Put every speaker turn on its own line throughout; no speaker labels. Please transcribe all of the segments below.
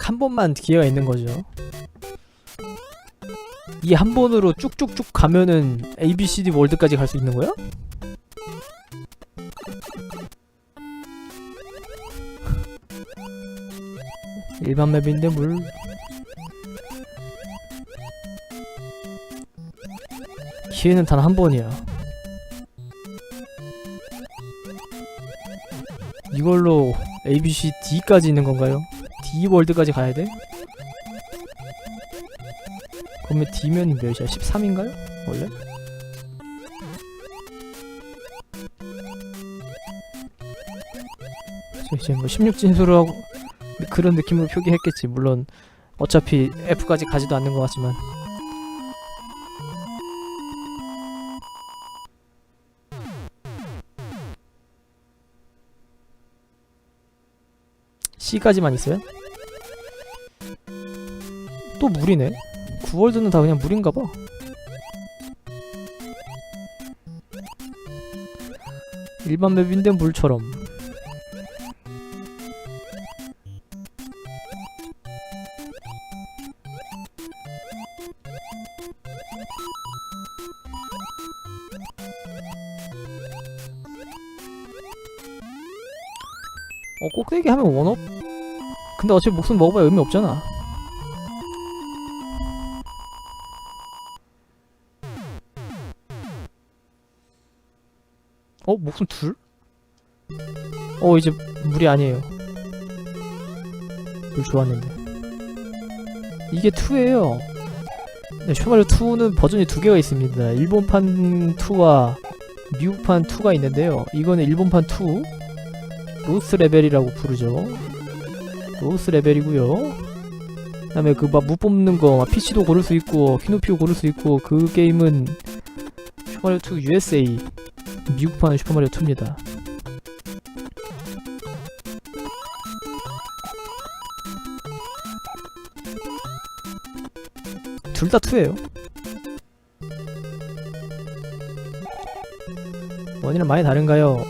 딱 한 번만 기회가 있는 거죠. 이 한 번으로 쭉쭉쭉 가면은 ABCD 월드까지 갈 수 있는 거야? 일반 맵인데 물 기회는 단 한 번이야. 이걸로 A, B, C, D까지 있는 건가요? D 월드까지 가야 돼? 그러면 D면 몇이야? 13인가요? 원래? 이제 뭐 16진수로 하고 그런 느낌으로 표기했겠지. 물론 어차피 F까지 가지도 않는 것 같지만 C까지만 있어요? 또 물이네? 9월드는 다 그냥 물인가봐 일반 맵인데 물처럼 어 꼭대기 하면 원업? 근데 어차피 목숨 먹어봐야 의미 없잖아 어? 목숨 둘? 어 이제 물이 아니에요. 물 좋았는데. 이게 2예요. 네, 슈마리오 2는 버전이 두 개가 있습니다. 일본판 2와 미국판 2가 있는데요. 이거는 일본판 2 로스 레벨이라고 부르죠. 로스 레벨이고요. 그 다음에 그 막 무 뽑는 거 PC도 고를 수 있고 키노피오 고를 수 있고 그 게임은 슈마리오 2 USA 미국판 슈퍼마리오 2입니다. 둘 다 2예요. 원이랑 많이 다른가요?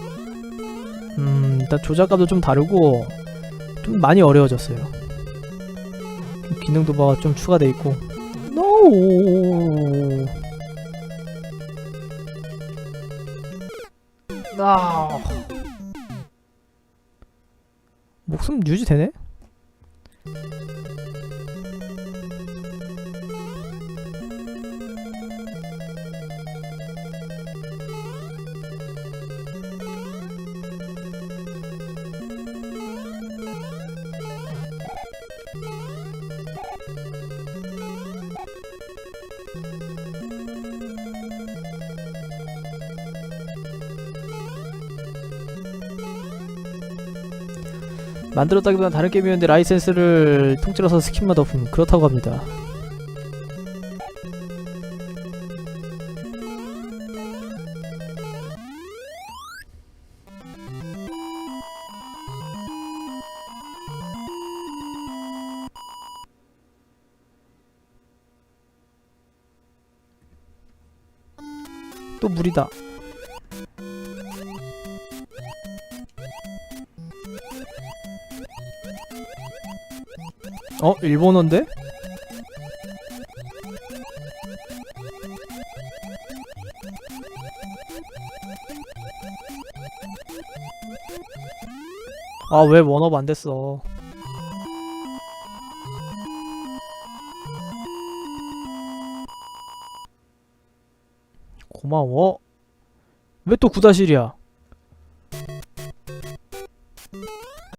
음, 일단 조작감도 좀 다르고 좀 많이 어려워졌어요. 기능도 막좀 추가돼 있고. 노. 아. 목숨 유지되네? 만들었다기보다 다른 게임이었는데 라이센스를 통째로서 스킨마다 없음 그렇다고 합니다. 또 물이다. 어? 일본어인데? 아 왜 원업 안 됐어 고마워 왜 또 구다실이야